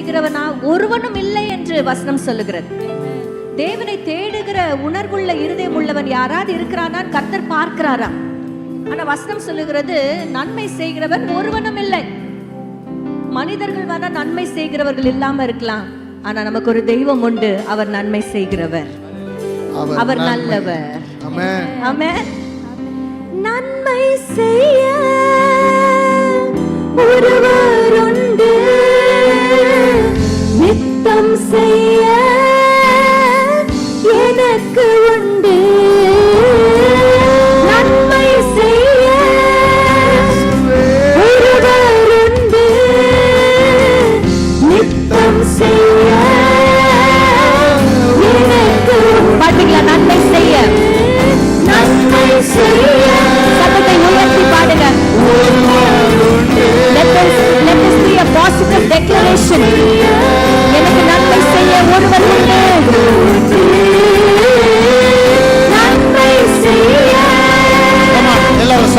செய்கிறவனா ஒருவனும் இல்லை என்று வசனம் சொல்லுகிறது. தேவனை தேடுகிற உணர்வுள்ள இருதயம் உள்ளவன் யாராவது இருக்கிறானா? கர்த்தர் பார்க்கிறாராம். ஆனா வசனம் சொல்லுகிறது நன்மை செய்கிறவன் ஒருவனும் இல்லை. மனிதர்கள் வேணா நன்மை செய்கிறவர்கள் இல்லாம இருக்கலாம். ஆனா நமக்கு ஒரு தெய்வம் உண்டு அவர் நன்மை செய்கிறவர். அவர் நல்லவர். ஆமென். ஆமென். நன்மை செய்ய ஒருவர் பாசிட்டிவ் டெக்ளரேஷன் எனக்கு நன்மை செய்ய ஒருவர் நன்மை செய்ய. எல்லாரும்